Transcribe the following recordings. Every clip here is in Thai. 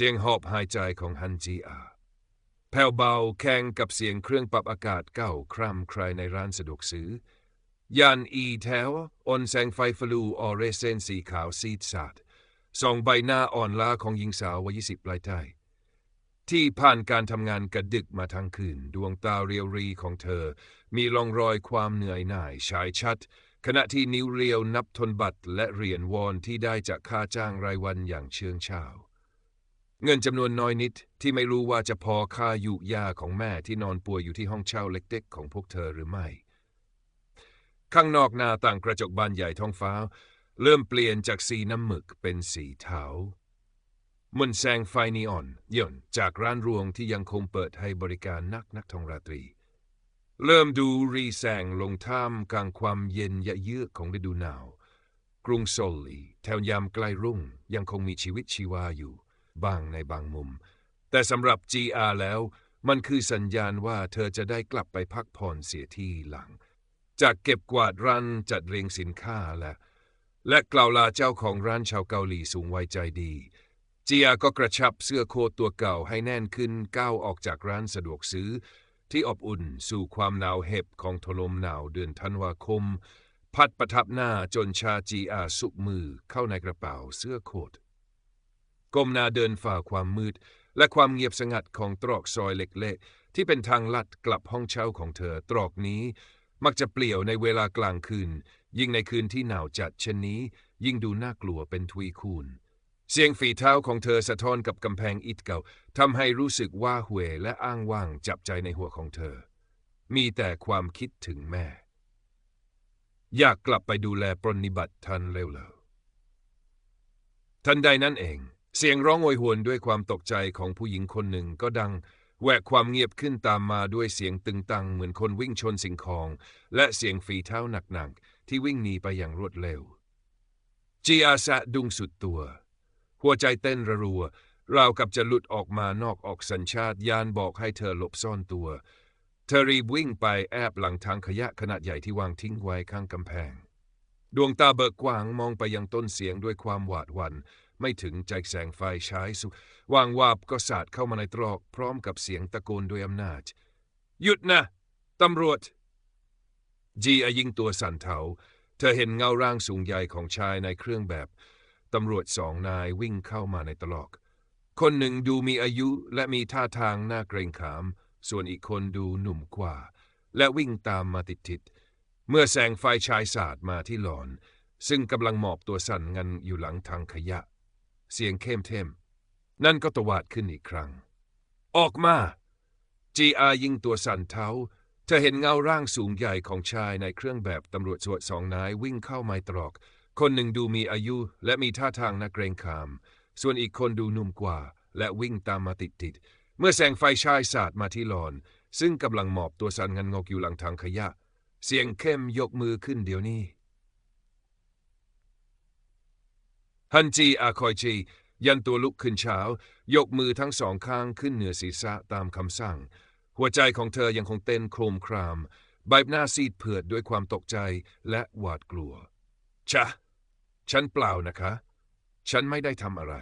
เสียงหอบหายใจของฮันจีอาแผ่วเบาแข่งกับเสียงเครื่องปรับอากาศเก่าคร่ำใครในร้านสะดวกซื้อยานอีแถวอ่อนแสงไฟฟลูออเรเซนสีขาวซีดสาดส่องใบหน้าอ่อนล้าของหญิงสาววัยยี่สิบปลายใต้ที่ผ่านการทำงานกระดึกมาทั้งคืน ดวงตาเรียวรีของเธอ มีร่องรอยความเหนื่อยหน่ายฉายชัด ขณะที่นิ้วเรียวนับทนบัตรและเหรียญวอนที่ได้จากค่าจ้างรายวันอย่างเชื่องชา เงินจำนวนน้อยนิดที่ไม่รู้ว่าจะพอค่าอยุยาของแม่ที่นอนป่วยอยู่ที่ห้องเช่าเล็กๆ ของพวกเธอหรือไม่ ข้างนอกหน้าต่างกระจกบานใหญ่ท้องฟ้า เริ่มเปลี่ยนจากสีน้ำหมึกเป็นสีเทามันแสงไฟนีออนย่นจากร้านรวงที่ยังคงเปิดให้บริการนักนักท่องราตรี เริ่มดูรีแสงลงท่ามกลางความเย็นยะเยือกของฤดูหนาว กรุงโซลลีแถวยามใกล้รุ่งยังคงมีชีวิตชีวาอยู่ บ้างในบางมุม แต่สำหรับ GR แล้ว มันคือสัญญาณว่าเธอจะได้กลับไปพักผ่อนเสียที่หลัง จากเก็บกวาดร้านจัดเรียงสินค้าและและกล่าวลาเจ้าของร้านชาวเกาหลีสูงวัยใจดี เจียก็กระชับเสื้อโค้ทตัวเก่าให้แน่นขึ้นก้าวออกจากร้านสะดวกซื้อ ที่อบอุ่นสู่ความหนาวเห็บของทลมหนาวเดือนธันวาคม พัดประทับหน้าจนชาจีอาสุกมือเข้าในกระเป๋าเสื้อโค้ท ก้มหน้าเดินฝ่าความมืด และความเงียบสงัดของตรอกซอยเล็กๆ ที่เป็นทางลัดกลับห้องเช่าของเธอตรอกนี้ มักจะเปลี่ยวในเวลากลางคืน ยิ่งในคืนที่หนาวจัดเช่นนี้ ยิ่งดูน่ากลัวเป็นทวีคูณ เสียงฝีเท้าของเธอสะท้อนกับกำแพงอิฐเก่าทำให้รู้สึกว่าหวยและอ้างว่างจับใจในหัวของเธอ มีแต่ความคิดถึงแม่ อยากกลับไปดูแลปรนิบัติทันเร็วๆทันใดนั้นเอง เสียงร้องโอยหวนด้วยความตกใจของผู้หญิงคนหนึ่งก็ดังแหวกความเงียบขึ้นตามมาด้วยเสียงตึงตังเหมือนคนวิ่งชนสิ่งของ และเสียงฝีเท้าหนักๆ ที่วิ่งหนีไปอย่างรวดเร็ว จีอาสะดุงสุดตัว หัวใจเต้นระรัว ราวกับจะหลุดออกมานอกออกสัญชาตยานบอกให้เธอหลบซ่อนตัว เธอรีบวิ่งไปแอบหลังทางขยะขนาดใหญ่ที่วางทิ้งไว้ข้างกำแพง ดวงตาเบิกกว้างมองไปยังต้นเสียงด้วยความหวาดหวัน่น ไม่ถึงใจแสงไฟฉายสุวางวาบก็สาดเข้ามาในตรอกพร้อมกับเสียงตะโกนด้วยอำนาจ หยุดนะ ตำรวจ จีอายิงตัวสั่นเทา เธอเห็นเงาร่างสูงใหญ่ของชายในเครื่องแบบ ตำรวจสองนายวิ่งเข้ามาในตลอกคนหนึ่งดูมีอายุและมีท่าทางน่าเกรงขาม ส่วนอีกคนดูหนุ่มกว่า และวิ่งตามมาติดๆเมื่อแสงไฟชายสาดมาที่หลอน ซึ่งกำลังหมอบตัวสั่นงันอยู่หลังทางขยะ เสียงเข้มเทมนั่นก็ตวาดขึ้นอีกครั้ง ออกมา จีอายิงตัวสั่นเท้า เธอเห็นเงาร่างสูงใหญ่ของชายในเครื่องแบบตำรวจสวดสองนายวิ่งเข้าไม้ตรอก คนหนึ่งดูมีอายุและมีท่าทางนักเกรงขาม ส่วนอีกคนดูนุ่มกว่า และวิ่งตามมาติดติดเมื่อแสงไฟชายสาดมาที่หลอน ซึ่งกำลังหมอบตัวสั่นงันงกอยู่หลังทางขยะ เสียงเข้มยกมือขึ้นเดี๋ยวนี้ ฮันจีอาคอยจี ยันตัวลุกขึ้นเช้า ยกมือทั้งสองข้างขึ้นเหนือศีรษะตามคำสั่ง หัวใจของเธอยังคงเต้นโครมคราม ใบหน้าซีดเผือดด้วยความตกใจและหวาดกลัว ชะ ฉันเปล่านะคะ ฉันไม่ได้ทำอะไร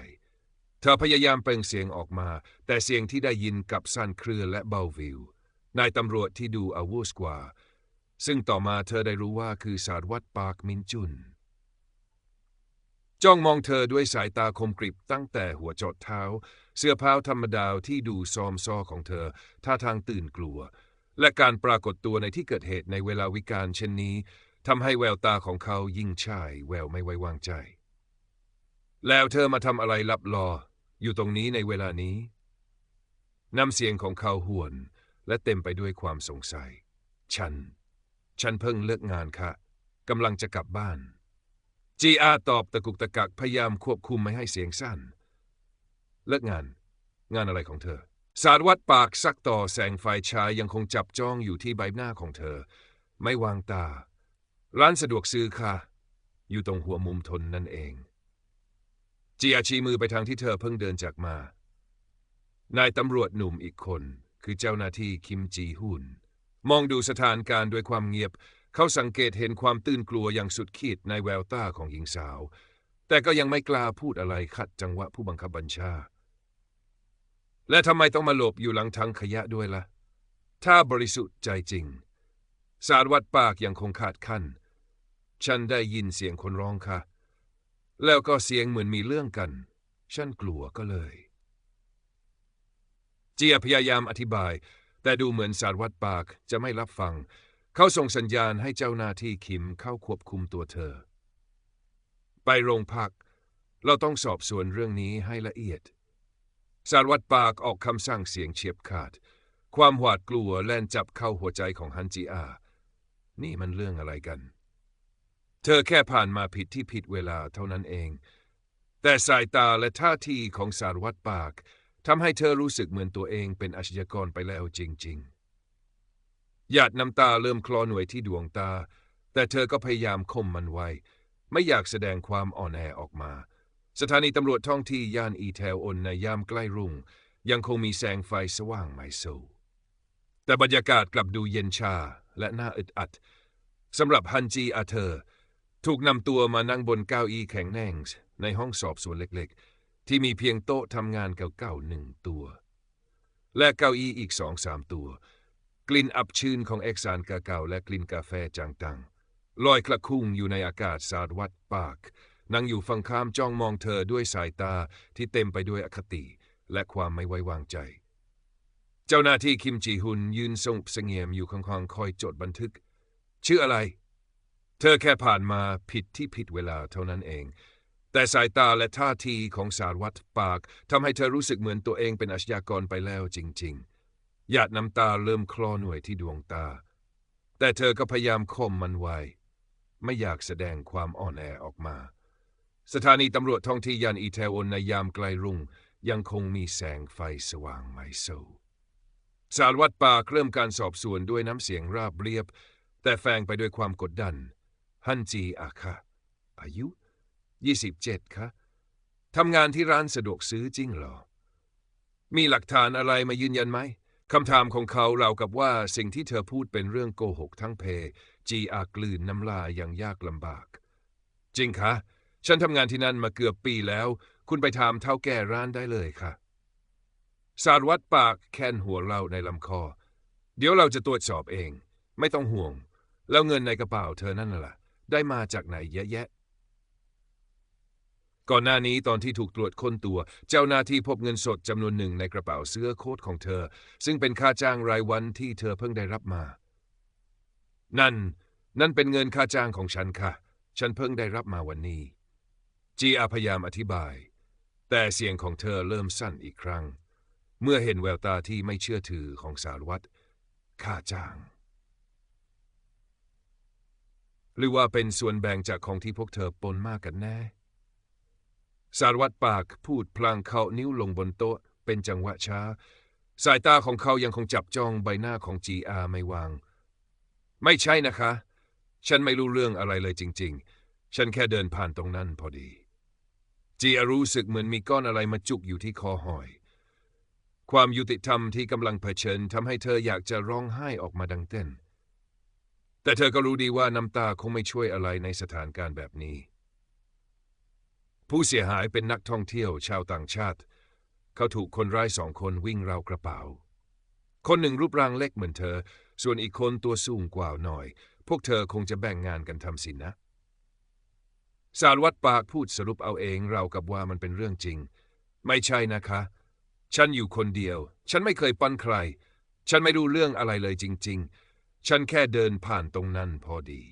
เธอพยายามเปล่งเสียงออกมา แต่เสียงที่ได้ยินกับสั้นเครือและเบาวิวนายตำรวจที่ดูอาวุธกว่า ซึ่งต่อมาเธอได้รู้ว่าคือสารวัตรปากมินจุน จ้องมองเธอด้วยสายตาคมกริบตั้งแต่หัวจดเท้า เสื้อผ้าธรรมดาที่ดูซอมซอของเธอ ท่าทางตื่นกลัว และการปรากฏตัวในที่เกิดเหตุในเวลาวิกาลเช่นนี้ทำให้แววตาของเขายิ่งชายแววไม่ไว้วางใจ แล้วเธอมาทำอะไรลับลอ อยู่ตรงนี้ในเวลานี้น้ำเสียงของเขาห่วนและเต็มไปด้วยความสงสัย ฉัน ฉันเพิ่งเลิกงานค่ะกำลังจะกลับบ้าน จีอาตอบตะกุกตะกักพยายามควบคุมไม่ให้เสียงสั้น เลิกงาน งานอะไรของเธอ สารวัตรปากซักต่อแสงไฟฉายยังคงจับจ้องอยู่ที่ใบหน้าของเธอ ไม่วางตา ร้านสะดวกซื้อค่ะ อยู่ตรงหัวมุมทนนั่นเอง จีอาชี้มือไปทางที่เธอเพิ่งเดินจากมา นายตำรวจหนุ่มอีกคน คือเจ้าหน้าที่คิมจีฮุนมองดูสถานการณ์ด้วยความเงียบ เขาสังเกตเห็นความตื่นกลัวอย่างสุดขีดในแววตาของหญิงสาว แต่ก็ยังไม่กล้าพูดอะไรขัดจังหวะผู้บังคับบัญชา และทำไมต้องมาหลบอยู่หลังถังขยะด้วยละ่ะ ถ้าบริสุทธิ์ใจจริง สารวัตรปากยังคงขาดขั้น ฉันได้ยินเสียงคนร้องค่ะ แล้วก็เสียงเหมือนมีเรื่องกัน ฉันกลัวก็เลย เจียพยายามอธิบาย แต่ดูเหมือนสารวัตรปากจะไม่รับฟัง เขาส่งสัญญาณให้เจ้าหน้าที่คิมเข้าควบคุมตัวเธอ ไปโรงพัก เราต้องสอบสวนเรื่องนี้ให้ละเอียด สารวัตรปากออกคำสั่งเสียงเฉียบขาด ความหวาดกลัวแล่นจับเข้าหัวใจของฮันจีอา นี่มันเรื่องอะไรกัน เธอแค่ผ่านมาผิดที่ผิดเวลาเท่านั้นเอง แต่สายตาและท่าทีของสารวัตรปากทำให้เธอรู้สึกเหมือนตัวเองเป็นอาชญากรไปแล้วจริง ๆ หยาดน้ำตาเริ่มคลอหน่วยที่ดวงตา แต่เธอก็พยายามข่มมันไว้ ไม่อยากแสดงความอ่อนแอออกมา สถานีตำรวจท้องที่ย่านอีแทวอนในยามใกล้รุ่ง ยังคงมีแสงไฟสว่างไม่สูแต่บรรยากาศกลับดูเย็นชาและน่าอึดอัดสำหรับฮันจีอาเธอร์ถูกนำตัวมานั่งบนเก้าอี้แข็งแน่งในห้องสอบสวนเล็กๆ ที่มีเพียงโต๊ะทำงานเก่าๆหนึ่งตัว และเก้าอี้อีกสองสามตัว กลิ่นอับชื้นของเอกสารเก่าๆและกลิ่นกาแฟจางๆลอยกระคุ้งอยู่ในอากาศสาดวัดปากนั่งอยู่ฝั่งข้ามจ้องมองเธอด้วยสายตาที่เต็มไปด้วยอคติและความไม่ไว้วางใจ เจ้าหน้าที่คิมจีฮุนยืนสงบเสงี่ยมอยู่ข้างๆคอยจดบันทึก ชื่ออะไร เธอแค่ผ่านมาผิดที่ผิดเวลาเท่านั้นเอง แต่สายตาและท่าทีของสารวัตรปากทำให้เธอรู้สึกเหมือนตัวเองเป็นอาชญากรไปแล้วจริง ๆ หยาดน้ำตาเริ่มคลอหน่วยที่ดวงตา แต่เธอก็พยายามข่มมันไว้ ไม่อยากแสดงความอ่อนแอออกมา สถานีตำรวจท้องที่ยันอีเทวอนในยามไกลรุ่ง ยังคงมีแสงไฟสว่างไม่สูสารวัตรปากเริ่มการสอบสวนด้วยน้ำเสียงราบเรียบ แต่แฝงไปด้วยความกดดัน ฮันจีอาคะอายุ 27 คะทำงานที่ร้านสะดวกซื้อจริงเหรอ มีหลักฐานอะไรมายืนยันไหม คำถามของเขาเรากับว่าสิ่งที่เธอพูดเป็นเรื่องโกหกทั้งเพ จีอากลืนน้ำลายอย่างยากลำบาก จริงคะ ฉันทำงานที่นั่นมาเกือบปีแล้ว คุณไปถามเท่าแก่ร้านได้เลยค่ะ สารวัตรปากแค้นหัวเราในลำคอ เดี๋ยวเราจะตรวจสอบเอง ไม่ต้องห่วง แล้วเงินในกระเป๋าเธอนั่นล่ะ ได้มาจากไหนเยอะแยะ ก่อนหน้านี้ตอนที่ถูกตรวจค้นตัว เจ้าหน้าที่พบเงินสดจำนวนหนึ่งในกระเป๋าเสื้อโค้ทของเธอ ซึ่งเป็นค่าจ้างรายวันที่เธอเพิ่งได้รับมา นั่น นั่นเป็นเงินค่าจ้างของฉันค่ะ ฉันเพิ่งได้รับมาวันนี้ จีอาพยายามอธิบาย แต่เสียงของเธอเริ่มสั้นอีกครั้ง เมื่อเห็นแววตาที่ไม่เชื่อถือของสารวัตรค่าจ้าง หรือว่าเป็นส่วนแบ่งจากของที่พวกเธอปนมากกันแน่ สารวัตรปากพูดพลางเขานิ้วลงบนโต๊ะ เป็นจังหวะช้า สายตาของเขายังคงจับจ้องใบหน้าของจีอาไม่วาง ไม่ใช่นะคะ ฉันไม่รู้เรื่องอะไรเลยจริง ๆ ฉันแค่เดินผ่านตรงนั้นพอดี จีอารู้สึกเหมือนมีก้อนอะไรมาจุกอยู่ที่คอหอย ความยุติธรรมที่กำลังเผชิญทำให้เธออยากจะร้องไห้ออกมาดังเต้น แต่เธอก็รู้ดีว่าน้ำตาคงไม่ช่วยอะไรในสถานการณ์แบบนี้ ผู้เสียหายเป็นนักท่องเที่ยวชาวต่างชาติ เขาถูกคนร้ายสองคนวิ่งราวกระเป๋า คนหนึ่งรูปร่างเล็กเหมือนเธอ ส่วนอีกคนตัวสูงกว่าหน่อย พวกเธอคงจะแบ่งงานกันทำสินนะ สารวัตรปากพูดสรุปเอาเองเรากับว่ามันเป็นเรื่องจริง ไม่ใช่นะคะ ฉันอยู่คนเดียว ฉันไม่เคยปั้นใคร ฉันไม่รู้เรื่องอะไรเลยจริง ๆ ฉันแค่เดินผ่านตรงนั้นพอดี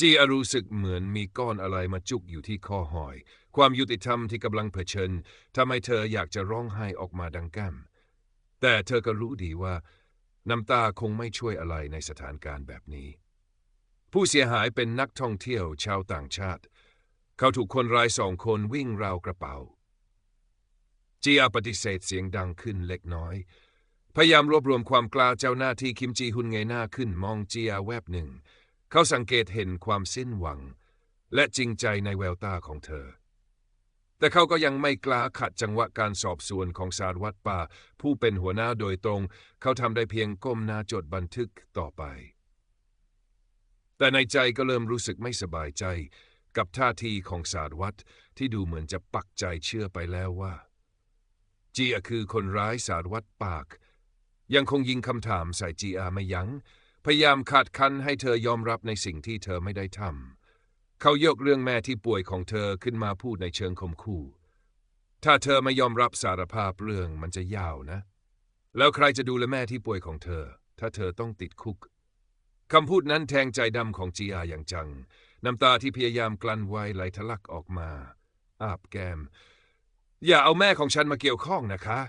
จีอารู้สึกเหมือนมีก้อนอะไรมาจุกอยู่ที่คอหอย ความยุติธรรมที่กำลังเผชิญทำให้เธออยากจะร้องไห้ออกมาดังก้มแต่เธอก็รู้ดีว่า น้ำตาคงไม่ช่วยอะไรในสถานการณ์แบบนี้ ผู้เสียหายเป็นนักท่องเที่ยวชาวต่างชาติ เขาถูกคนร้ายสองคนวิ่งราวกระเป๋า จีอาปฏิเสธเสียงดังขึ้นเล็กน้อย พยายามรวบรวมความกล้าเจ้าหน้าที่คิมจีฮุนเงยหน้าขึ้นมองจีอาแวบหนึ่ง เขาสังเกตเห็นความสิ้นหวัง และจริงใจในแววตาของเธอ แต่เขาก็ยังไม่กล้าขัดจังหวะการสอบสวนของสารวัตรป่า ผู้เป็นหัวหน้าโดยตรง เขาทำได้เพียงก้มหน้าจดบันทึกต่อไป แต่ในใจก็เริ่มรู้สึกไม่สบายใจ กับท่าทีของสารวัตรที่ดูเหมือนจะปักใจเชื่อไปแล้วว่าจีอาคือคนร้ายสารวัตรปาก ยังคงยิงคำถามใส่จีอาไม่ยัง้ง พยายามขัดคันให้เธอยอมรับในสิ่งที่เธอไม่ได้ทำเขายกเรื่องแม่ที่ป่วยของเธอขึ้นมาพูดในเชิงข่มขู่ ถ้าเธอไม่ยอมรับสารภาพเรื่องมันจะยาวนะ แล้วใครจะดูแลแม่ที่ป่วยของเธอ ถ้าเธอต้องติดคุกคำพูดนั้นแทงใจดำของจีอาอย่างจัง น้ำตาที่พยายามกลั้นไว้ไหลทะลักออกมา อาบแก้ม อย่าเอาแม่ของฉันมาเกี่ยวข้องนะคะ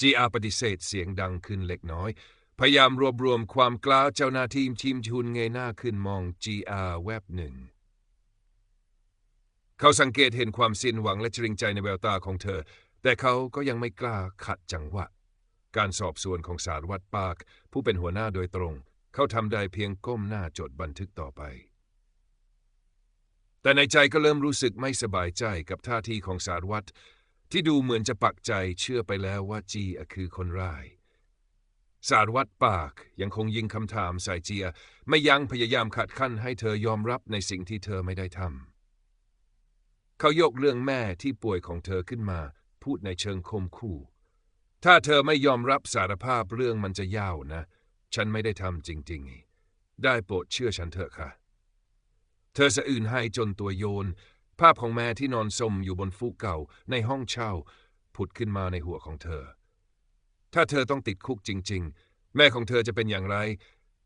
จีอาปฏิเสธเสียงดังขึ้นเล็กน้อย พยายามรวบรวมความกล้าเจ้าหน้าที่ทีมชุนเงยหน้าขึ้นมองจีอาแวบหนึ่ง เขาสังเกตเห็นความสิ้นหวังและจริงใจในแววตาของเธอ แต่เขาก็ยังไม่กล้าขัดจังหวะ การสอบสวนของสารวัตรปาก ผู้เป็นหัวหน้าโดยตรง เขาทำได้เพียงก้มหน้าจดบันทึกต่อไป แต่ในใจก็เริ่มรู้สึกไม่สบายใจกับท่าทีของสารวัตรที่ดูเหมือนจะปักใจเชื่อไปแล้วว่าจีอคือคนร้าย สารวัตรปากยังคงยิงคำถามใส่เจีย ไม่ยั้งพยายามขัดขั้นให้เธอยอมรับในสิ่งที่เธอไม่ได้ทำเขายกเรื่องแม่ที่ป่วยของเธอขึ้นมา พูดในเชิงคมคู่ ถ้าเธอไม่ยอมรับสารภาพเรื่องมันจะยาวนะ ฉันไม่ได้ทำจริง ๆ ได้โปรดเชื่อฉันเถอะค่ะ เธอสะอื่นให้จนตัวโยน ภาพของแม่ที่นอนสมอยู่บนฟูกเก่าในห้องเช่า ผุดขึ้นมาในหัวของเธอ ถ้าเธอต้องติดคุกจริง ๆ แม่ของเธอจะเป็นอย่างไร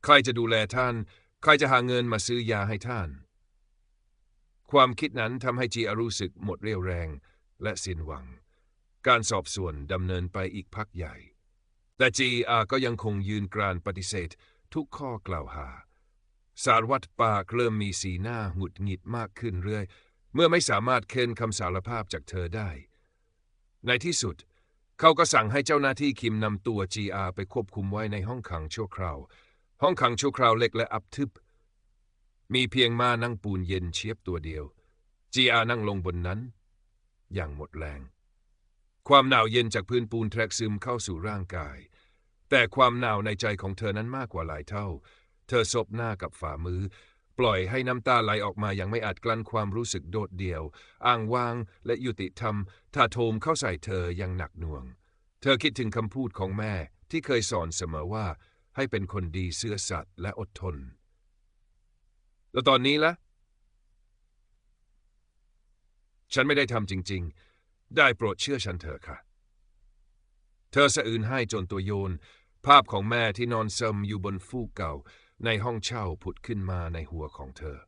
ใครจะดูแลท่าน ใครจะหาเงินมาซื้อยาให้ท่าน ความคิดนั้นทำให้จีอารู้สึกหมดเรี่ยวแรงและสิ้นหวัง การสอบสวนดำเนินไปอีกพักใหญ่ แต่จีอาก็ยังคงยืนกรานปฏิเสธทุกข้อกล่าวหา สารวัตรปากเริ่มมีสีหน้าหงุดหงิดมากขึ้นเรื่อย เมื่อไม่สามารถเค้นคำสารภาพจากเธอได้ ในที่สุด เขาก็สั่งให้เจ้าหน้าที่คิมนำตัว GR ไปควบคุมไว้ในห้องขังชั่วคราว ห้องขังชั่วคราวเล็กและอับทึบ มีเพียงม้านั่งปูนเย็นเชียบตัวเดียว GR นั่งลงบนนั้น อย่างหมดแรง ความหนาวเย็นจากพื้นปูนแทรกซึมเข้าสู่ร่างกาย แต่ความหนาวในใจของเธอนั้นมากกว่าหลายเท่า เธอซบหน้ากับฝ่ามือ ปล่อยให้น้ำตาไหลออกมาอย่างไม่อาจกลั้นความรู้สึกโดดเดี่ยว อ้างว้างและยุติธรรมถ้าโทมเข้าใส่เธออย่างหนักหน่วง เธอคิดถึงคำพูดของแม่ที่เคยสอนเสมอว่า ให้เป็นคนดีเสื่อสัตย์และอดทน แล้วตอนนี้ละ่ะ ฉันไม่ได้ทำจริง ๆ ได้โปรดเชื่อฉันเถอะค่ะ เธอสะอื่นให้จนตัวโยน ภาพของแม่ที่นอนซึมอยู่บนฟูกเก่า ในห้องเช่าผุดขึ้นมาในหัวของเธอ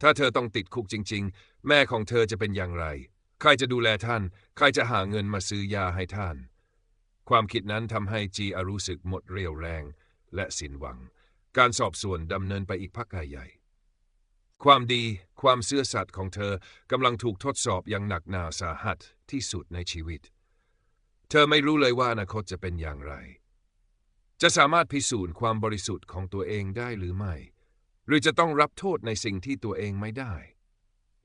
ถ้าเธอต้องติดคุกจริง ๆ แม่ของเธอจะเป็นอย่างไร ใครจะดูแลท่าน ใครจะหาเงินมาซื้อยาให้ท่าน ความคิดนั้นทำให้จีอารู้สึกหมดเรี่ยวแรงและสิ้นหวัง การสอบสวนดำเนินไปอีกพักใหญ่ ความดี ความเสื่อสัตย์ของเธอกำลังถูกทดสอบอย่างหนักหนาสาหัสที่สุดในชีวิต เธอไม่รู้เลยว่าอนาคตจะเป็นอย่างไร จะสามารถพิสูจน์ความบริสุทธิ์ของตัวเองได้หรือไม่ หรือจะต้องรับโทษในสิ่งที่ตัวเองไม่ได้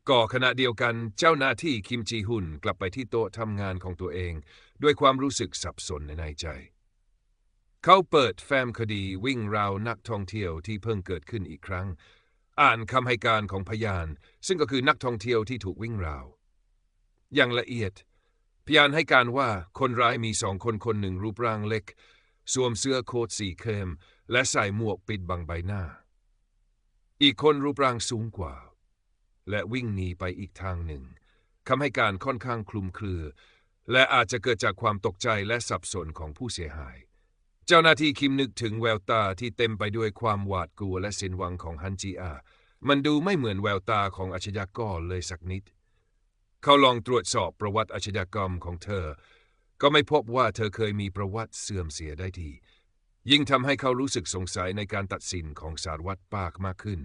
ก่อขณะเดียวกันเจ้าหน้าที่คิมจีฮุนกลับไปที่โต๊ะทำงานของตัวเอง ด้วยความรู้สึกสับสนในในใจ เขาเปิดแฟ้มคดีวิ่งราวนักท่องเที่ยวที่เพิ่งเกิดขึ้นอีกครั้ง อ่านคำให้การของพยาน ซึ่งก็คือนักท่องเที่ยวที่ถูกวิ่งราว อย่างละเอียด พยานให้การว่าคนร้ายมีสองคนคนหนึ่งรูปร่างเล็ก สวมเสื้อโค้ทสีเข้ม และใส่หมวกปิดบังใบหน้า อีกคนรูปร่างสูงกว่า และวิ่งหนีไปอีกทางหนึ่งคำให้การค่อนข้างคลุมเครือ และอาจจะเกิดจากความตกใจและสับสนของผู้เสียหาย เจ้าหน้าที่คิมนึกถึงแววตาที่เต็มไปด้วยความหวาดกลัวและสิ้นหวังของฮันจีอา มันดูไม่เหมือนแววตาของอาชญากรเลยสักนิด เขาลองตรวจสอบประวัติอาชญากรรมของเธอ ก็ไม่พบว่าเธอเคยมีประวัติเสื่อมเสียได้ที ยิ่งทำให้เขารู้สึกสงสัยในการตัดสินของสารวัตรปากมากขึ้น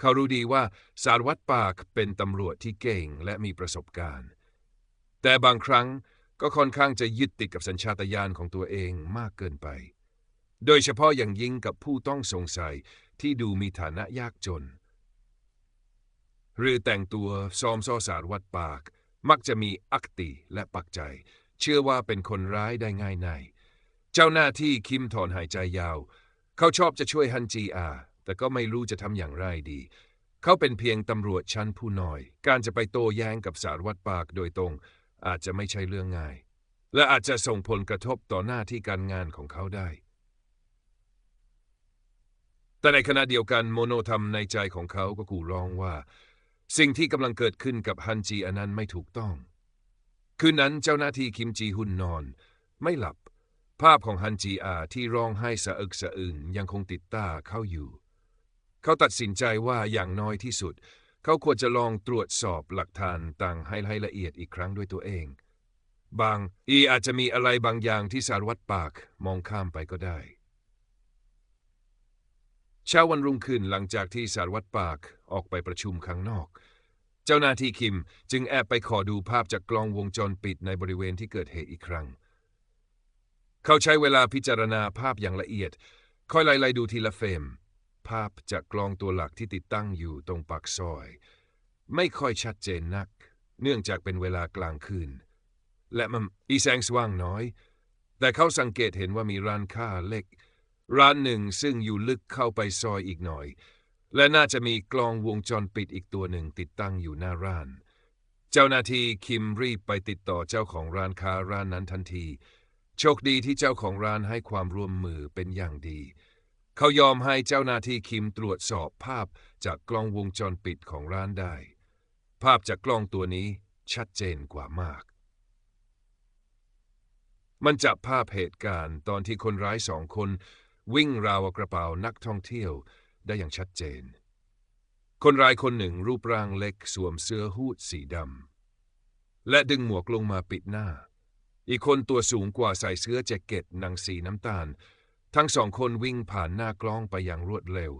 เขารู้ดีว่าสารวัตรปากเป็นตำรวจที่เก่งและมีประสบการณ์ แต่บางครั้งก็ค่อนข้างจะยึดติดกับสัญชาตญาณของตัวเองมากเกินไป โดยเฉพาะอย่างยิ่งกับผู้ต้องสงสัยที่ดูมีฐานะยากจน หรือแต่งตัวซอมซ่อสารวัตรปาก มักจะมีอักติและปักใจ เชื่อว่าเป็นคนร้ายได้ง่ายในเจ้าหน้าที่คิมถอนหายใจยาว เขาชอบจะช่วยฮันจีอา แต่ก็ไม่รู้จะทำอย่างไรดี เขาเป็นเพียงตำรวจชั้นผู้น้อย การจะไปโต้แย้งกับสารวัตรปากโดยตรง อาจจะไม่ใช่เรื่องง่าย และอาจจะส่งผลกระทบต่อหน้าที่การงานของเขาได้ แต่ในขณะเดียวกันโมโนทำในใจของเขาก็กูร้องว่า สิ่งที่กำลังเกิดขึ้นกับฮันจีอันนั้นไม่ถูกต้อง คืนนั้นเจ้าหน้าที่คิมจีหุนนอน ไม่หลับ ภาพของฮันจีอาที่ร้องไห้สะอึกสะอื้นยังคงติดตาเขาอยู่ เขาตัดสินใจว่าอย่างน้อยที่สุด เขาควรจะลองตรวจสอบหลักฐานต่างให้ให้ละเอียดอีกครั้งด้วยตัวเอง บางอีอาจจะมีอะไรบางอย่างที่สารวัตรปากมองข้ามไปก็ได้เช้าวันรุ่งขึ้นหลังจากที่สารวัตรปากออกไปประชุมข้างนอก เจ้าหน้าที่คิมจึงแอบไปขอดูภาพจากกล้องวงจรปิดในบริเวณที่เกิดเหตุอีกครั้ง เขาใช้เวลาพิจารณาภาพอย่างละเอียด ค่อยไล่ดูทีละเฟรม ภาพจากกล้องตัวหลักที่ติดตั้งอยู่ตรงปากซอย ไม่ค่อยชัดเจนนัก เนื่องจากเป็นเวลากลางคืน และมันอีแสงสว่างน้อย แต่เขาสังเกตเห็นว่ามีร้านค้าเล็ก ร้านหนึ่งซึ่งอยู่ลึกเข้าไปซอยอีกหน่อย และน่าจะมีกล้องวงจรปิดอีกตัวหนึ่งติดตั้งอยู่หน้าร้าน เจ้าหน้าที่คิมรีบไปติดต่อเจ้าของร้านค้าร้านนั้นทันที โชคดีที่เจ้าของร้านให้ความร่วมมือเป็นอย่างดี เขายอมให้เจ้าหน้าที่คิมตรวจสอบภาพจากกล้องวงจรปิดของร้านได้ ภาพจากกล้องตัวนี้ชัดเจนกว่ามาก มันจับภาพเหตุการณ์ตอนที่คนร้ายสองคน วิ่งราวกระเป๋านักท่องเที่ยว ได้อย่างชัดเจน คนร้ายคนหนึ่งรูปร่างเล็กสวมเสื้อฮูดสีดำและดึงหมวกลงมาปิดหน้า อีกคนตัวสูงกว่าใส่เสื้อแจ็คเก็ตหนังสีน้ำตาล ทั้งสองคนวิ่งผ่านหน้ากล้องไปอย่างรวดเร็ว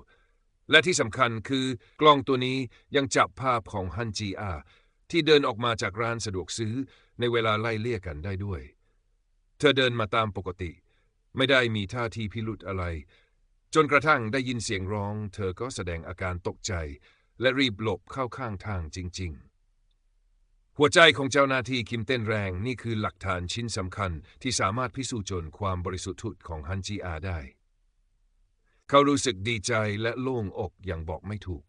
และที่สำคัญคือกล้องตัวนี้ยังจับภาพของฮันจีอาที่เดินออกมาจากร้านสะดวกซื้อในเวลาไล่เลี่ยกันได้ด้วย เธอเดินมาตามปกติ ไม่ได้มีท่าทีพิรุธอะไร จนกระทั่งได้ยินเสียงร้อง เธอก็แสดงอาการตกใจ และรีบหลบเข้าข้างทางจริง ๆ หัวใจของเจ้าหน้าที่คิมเต้นแรงนี่คือหลักฐานชิ้นสำคัญที่สามารถพิสูจน์จนความบริสุทธิ์ของฮันจีอาได้ เขารู้สึกดีใจและโล่งอกอย่างบอกไม่ถูก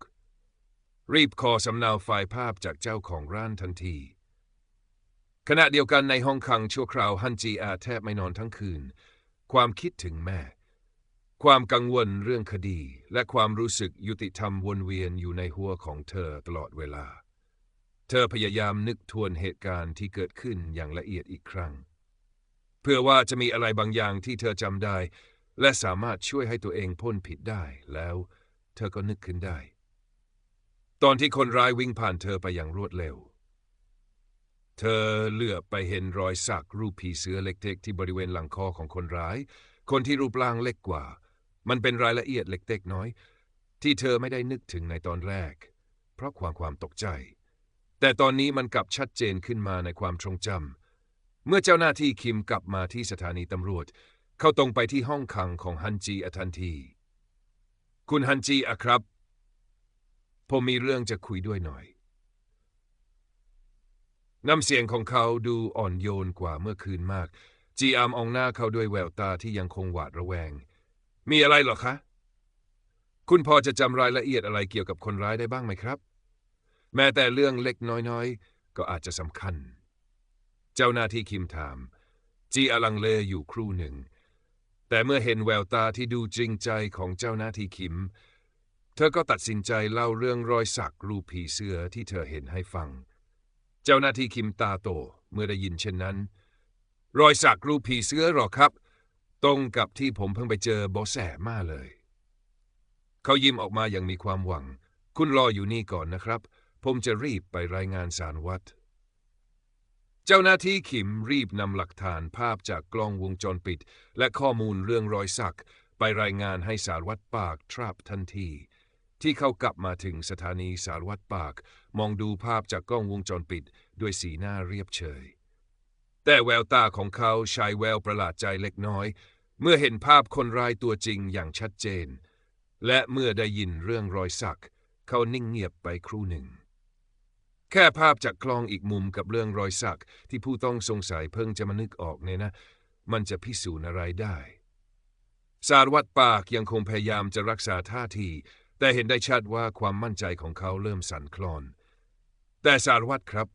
รีบขอสำเนาไฟล์ภาพจากเจ้าของร้านทันที ขณะเดียวกันในห้องขังชั่วคราวฮันจีอาแทบไม่นอนทั้งคืน ความคิดถึงแม่ ความกังวลเรื่องคดี และความรู้สึกยุติธรรมวนเวียนอยู่ในหัวของเธอตลอดเวลา เธอพยายามนึกทวนเหตุการณ์ที่เกิดขึ้นอย่างละเอียดอีกครั้ง เพื่อว่าจะมีอะไรบางอย่างที่เธอจำได้ และสามารถช่วยให้ตัวเองพ้นผิดได้แล้ว เธอก็นึกขึ้นได้ ตอนที่คนร้ายวิ่งผ่านเธอไปอย่างรวดเร็ว เธอเหลือบไปเห็นรอยสักรูปผีเสือเล็กๆที่บริเวณหลังคอของคนร้าย คนที่รูปร่างเล็กกว่า มันเป็นรายละเอียดเล็กๆน้อย ที่เธอไม่ได้นึกถึงในตอนแรก เพราะความความตกใจ แต่ตอนนี้มันกลับชัดเจนขึ้นมาในความทรงจำเมื่อเจ้าหน้าที่คิมกลับมาที่สถานีตำรวจ เขาตรงไปที่ห้องขังของฮันจีอทันที คุณฮันจีอะครับ ผมมีเรื่องจะคุยด้วยหน่อยน้ำเสียงของเขาดูอ่อนโยนกว่าเมื่อคืนมาก จีอามองหน้าเขาด้วยแววตาที่ยังคงหวาดระแวง มีอะไรหรอคะ คุณพอจะจำรายละเอียดอะไรเกี่ยวกับคนร้ายได้บ้างไหมครับ แม้แต่เรื่องเล็กน้อยๆ ก็อาจจะสำคัญ เจ้าหน้าที่คิมถาม จีอลังเลอยู่ครู่หนึ่ง แต่เมื่อเห็นแววตาที่ดูจริงใจของเจ้าหน้าที่คิม เธอก็ตัดสินใจเล่าเรื่องรอยสักรูปผีเสื้อที่เธอเห็นให้ฟัง เจ้าหน้าที่คิมตาโตเมื่อได้ยินเช่นนั้น รอยสักรูปผีเสื้อหรอครับ ตรงกับที่ผมเพิ่งไปเจอบอแสมาเลย เขายิ้มออกมาอย่างมีความหวัง คุณรออยู่นี่ก่อนนะครับ ผมจะรีบไปรายงานสารวัตรเจ้าหน้าที่ขิมรีบนำหลักฐานภาพจากกล้องวงจรปิด และข้อมูลเรื่องรอยสัก ไปรายงานให้สารวัตรปากทราบทันที ที่เขากลับมาถึงสถานีสารวัตรปาก มองดูภาพจากกล้องวงจรปิด ด้วยสีหน้าเรียบเฉย แต่แววตาของเขาชายแววประหลาดใจเล็กน้อย เมื่อเห็นภาพคนร้ายตัวจริงอย่างชัดเจน และเมื่อได้ยินเรื่องรอยสัก เขานิ่งเงียบไปครู่หนึ่ง แค่ภาพจากกล้องอีกมุมกับเรื่องรอยสักที่ผู้ต้องสงสัยเพิ่งจะมานึกออกเนี่ยนะ มันจะพิสูจน์อะไรได้สารวัตรปากยังคงพยายามจะรักษาท่าที แต่เห็นได้ชัดว่าความมั่นใจของเขาเริ่มสั่นคลอน แต่สารวัตรครับ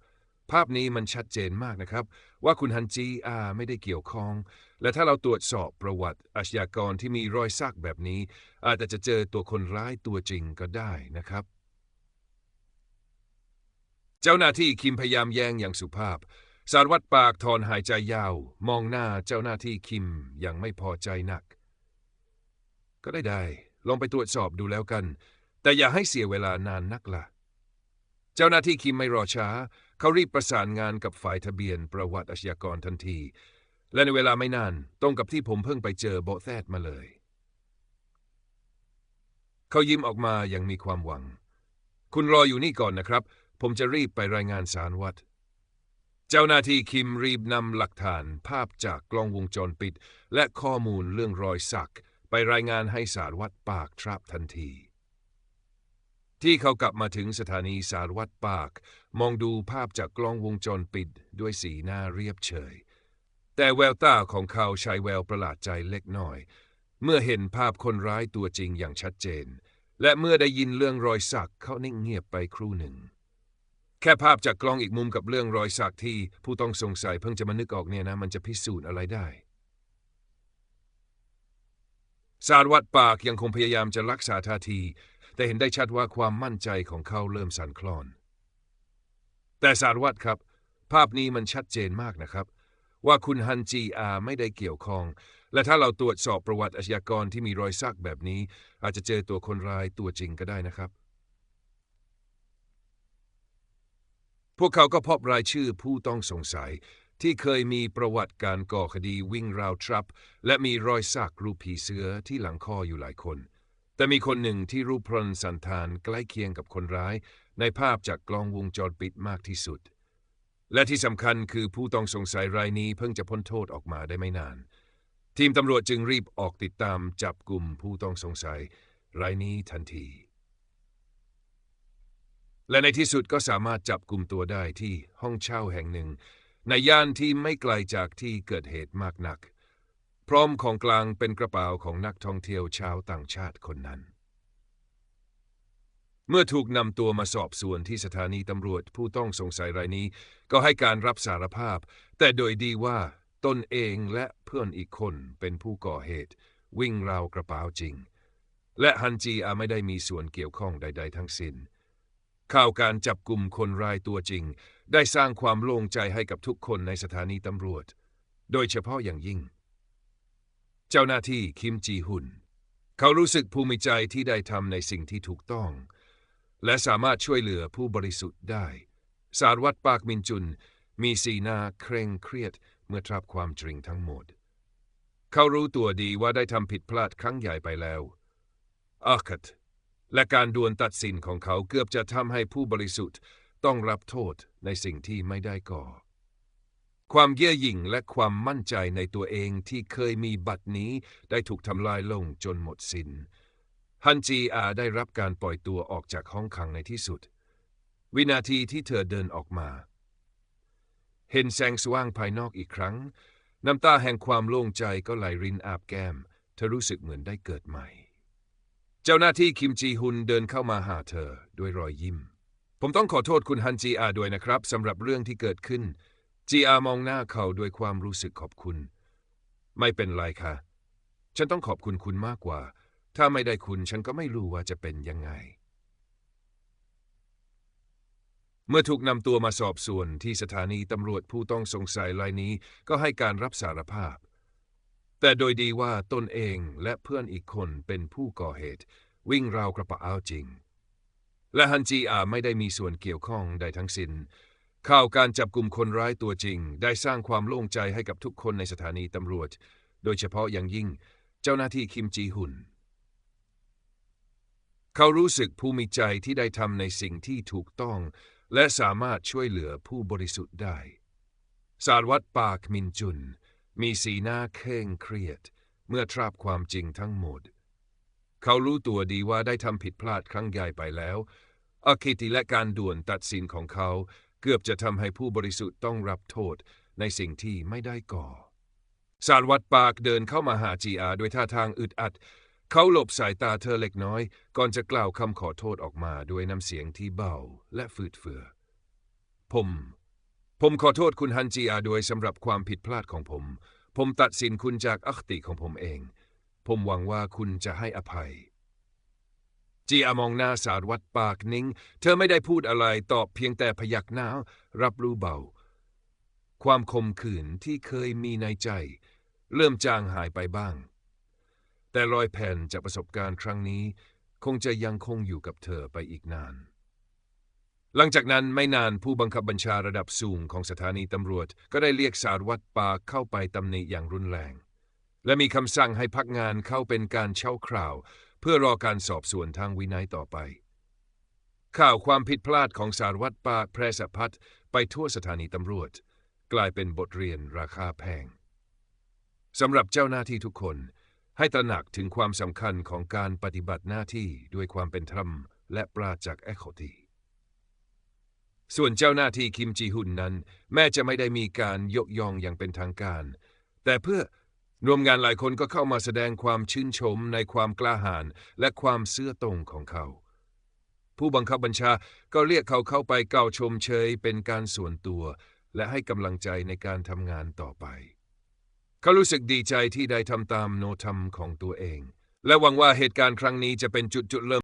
ภาพนี้มันชัดเจนมากนะครับ ว่าคุณฮันจีอาไม่ได้เกี่ยวข้อง และถ้าเราตรวจสอบประวัติอาชญากรที่มีรอยสักแบบนี้ อาจจะเจอตัวคนร้ายตัวจริงก็ได้นะครับ เจ้าหน้าที่คิมพยายามแย้งอย่างสุภาพ สารวัตรปากถอนหายใจยาว มองหน้าเจ้าหน้าที่คิมอย่างไม่พอใจหนัก ก็ได้ได้ลองไปตรวจสอบดูแล้วกัน แต่อย่าให้เสียเวลานานนักละ่ะ เจ้าหน้าที่คิมไม่รอช้า เขารีบประสานงานกับฝ่ายทะเบียนประวัติอาชญากรทันที และในเวลาไม่นานตรงกับที่ผมเพิ่งไปเจอโบแซดมาเลย เขายิ้มออกมาอย่างมีความหวัง คุณรออยู่นี่ก่อนนะครับ ผมจะรีบไปรายงานสารวัตรเจ้าหน้าที่คิมรีบนำหลักฐานภาพจากกล้องวงจรปิด และข้อมูลเรื่องรอยสัก ไปรายงานให้สารวัตรปากทราบทันที ที่เขากลับมาถึงสถานีสารวัตรปาก มองดูภาพจากกล้องวงจรปิดด้วยสีหน้าเรียบเฉย แต่แววตาของเขาใช้แววประหลาดใจเล็กน้อย เมื่อเห็นภาพคนร้ายตัวจริงอย่างชัดเจน และเมื่อได้ยินเรื่องรอยสักเขานิ่งเงียบไปครู่หนึ่ง แค่ภาพจากกล้องอีกมุมกับเรื่องรอยสักที่ผู้ต้องสงสัยเพิ่งจะมานึกออกเนี่ยนะ มันจะพิสูจน์อะไรได้สารวัตรปากยังคงพยายามจะรักษาท่าที แต่เห็นได้ชัดว่าความมั่นใจของเขาเริ่มสั่นคลอน แต่สารวัตรครับ ภาพนี้มันชัดเจนมากนะครับ ว่าคุณฮันจีอาไม่ได้เกี่ยวข้อง และถ้าเราตรวจสอบประวัติอาชญากรที่มีรอยสักแบบนี้ อาจจะเจอตัวคนร้ายตัวจริงก็ได้นะครับ พวกเขาก็พบรายชื่อผู้ต้องสงสัยที่เคยมีประวัติการก่อคดีวิ่งราวทรัพย์ และมีรอยสักรูปผีเสือที่หลังคออยู่หลายคน แต่มีคนหนึ่งที่รูปพรนสันธานใกล้เคียงกับคนร้าย ในภาพจากกล้องวงจรปิดมากที่สุด และที่สำคัญคือผู้ต้องสงสัยรายนี้เพิ่งจะพ้นโทษออกมาได้ไม่นาน ทีมตำรวจจึงรีบออกติดตามจับกลุ่มผู้ต้องสงสัย รายนี้ทันที และในที่สุดก็สามารถจับกลุ่มตัวได้ที่ห้องเช่าแห่งหนึ่ง ในย่านที่ไม่ไกลจากที่เกิดเหตุมากนัก พร้อมของกลางเป็นกระเป๋าของนักท่องเที่ยวชาวต่างชาติคนนั้น เมื่อถูกนำตัวมาสอบสวนที่สถานีตำรวจผู้ต้องสงสัยรายนี้ ก็ให้การรับสารภาพ แต่โดยดีว่าตนเองและเพื่อนอีกคนเป็นผู้ก่อเหตุ วิ่งราวกระเป๋าจริง และฮันจีอาไม่ได้มีส่วนเกี่ยวข้องใด ๆ ทั้งสิ้น ข่าวการจับกลุ่มคนร้ายตัวจริง ได้สร้างความโล่งใจให้กับทุกคนในสถานีตำรวจ โดยเฉพาะอย่างยิ่ง เจ้าหน้าที่คิมจีฮุน เขารู้สึกภูมิใจที่ได้ทำในสิ่งที่ถูกต้อง และสามารถช่วยเหลือผู้บริสุทธิ์ได้ สารวัตรปากมินจุน มีสีหน้าเคร่งเครียดเมื่อทราบความจริงทั้งหมด เขารู้ตัวดีว่าได้ทำผิดพลาดครั้งใหญ่ไปแล้วอาคัตและการดวลตัดสินของเขาเกือบจะทำให้ผู้บริสุทธิ์ต้องรับโทษในสิ่งที่ไม่ได้ก่อ ความเย่อหยิ่งและความมั่นใจในตัวเองที่เคยมีบัดนี้ได้ถูกทำลายลงจนหมดสิน้น ฮันจีอาได้รับการปล่อยตัวออกจากห้องขังในที่สุด วินาทีที่เธอเดินออกมา เห็นแสงสว่างภายนอกอีกครั้ง น้ำตาแห่งความโล่งใจก็ไหลรินอาบแก้ม เธอรู้สึกเหมือนได้เกิดใหม่ เจ้าหน้าที่คิมจีฮุนเดินเข้ามาหาเธอด้วยรอยยิ้ม ผมต้องขอโทษคุณฮันจีอาด้วยนะครับสำหรับเรื่องที่เกิดขึ้น จีอามองหน้าเขาด้วยความรู้สึกขอบคุณ ไม่เป็นไรค่ะ ฉันต้องขอบคุณคุณมากกว่า ถ้าไม่ได้คุณฉันก็ไม่รู้ว่าจะเป็นยังไง เมื่อถูกนำตัวมาสอบสวนที่สถานีตำรวจผู้ต้องสงสัยรายนี้ก็ให้การรับสารภาพ แต่โดยดีว่าตนเองและเพื่อนอีกคนเป็นผู้ก่อเหตุ วิ่งราวกระเป๋าจริง และฮันจีอาไม่ได้มีส่วนเกี่ยวข้องใดทั้งสิน้น ข่าวการจับกลุ่มคนร้ายตัวจริง ได้สร้างความโล่งใจให้กับทุกคนในสถานีตำรวจ โดยเฉพาะอย่างยิ่งเจ้าหน้าที่คิมจีฮุน เขารู้สึกภูมิใจที่ได้ทำในสิ่งที่ถูกต้อง และสามารถช่วยเหลือผู้บริสุทธิ์ได้ สารวัตรปากมินจุน มีสีหน้าเคร่งเครียด เมื่อทราบความจริงทั้งหมด เขารู้ตัวดีว่าได้ทำผิดพลาดครั้งใหญ่ไปแล้วอคติและการด่วนตัดสินของเขา เกือบจะทำให้ผู้บริสุทธิ์ต้องรับโทษในสิ่งที่ไม่ได้ก่อ สารวัตรปากเดินเข้ามาหาจีอาด้วยท่าทางอึดอัด เขาหลบสายตาเธอเล็กน้อย ก่อนจะกล่าวคำขอโทษออกมาด้วยน้ำเสียงที่เบาและฝืดเฟือ ผม ผมขอโทษคุณฮันจีอาด้วยสำหรับความผิดพลาดของผม ผมตัดสินคุณจากอคติของผมเอง ผมหวังว่าคุณจะให้อภัย จีอามองหน้าสารวัตรปากนิ่ง เธอไม่ได้พูดอะไรตอบเพียงแต่พยักหน้า รับรู้เบา ความคมขืนที่เคยมีในใจ เริ่มจางหายไปบ้าง แต่รอยแผ่นจากประสบการณ์ครั้งนี้ คงจะยังคงอยู่กับเธอไปอีกนาน หลังจากนั้นไม่นานผู้บังคับบัญชาระดับสูงของสถานีตำรวจ ก็ได้เรียกสารวัตรปาเข้าไปตำหนิอย่างรุนแรง และมีคำสั่งให้พักงานเข้าเป็นการเช่าคราว เพื่อรอการสอบสวนทางวินัยต่อไป ข่าวความผิดพลาดของสารวัตรปาแพร่สะพัดไปทั่วสถานีตำรวจ กลายเป็นบทเรียนราคาแพงสำหรับเจ้าหน้าที่ทุกคนให้ตระหนักถึงความสำคัญของการปฏิบัติหน้าที่ด้วยความเป็นธรรมและปราจากแอคโคตีส่วนเจ้าหน้าที่คิมจีฮุนนั้น แม้จะไม่ได้มีการยกย่องอย่างเป็นทางการ แต่เพื่อ รวมงานหลายคนก็เข้ามาแสดงความชื่นชมในความกล้าหาญและความเสื้อตรงของเขา ผู้บังคับบัญชาก็เรียกเขาเข้าไปเกล่าวชมเชยเป็นการส่วนตัว และให้กำลังใจในการทำงานต่อไป เขารู้สึกดีใจที่ได้ทำตามโนธรรมของตัวเอง และหวังว่าเหตุการณ์ครั้งนี้จะเป็นจุดจุดเริ่ม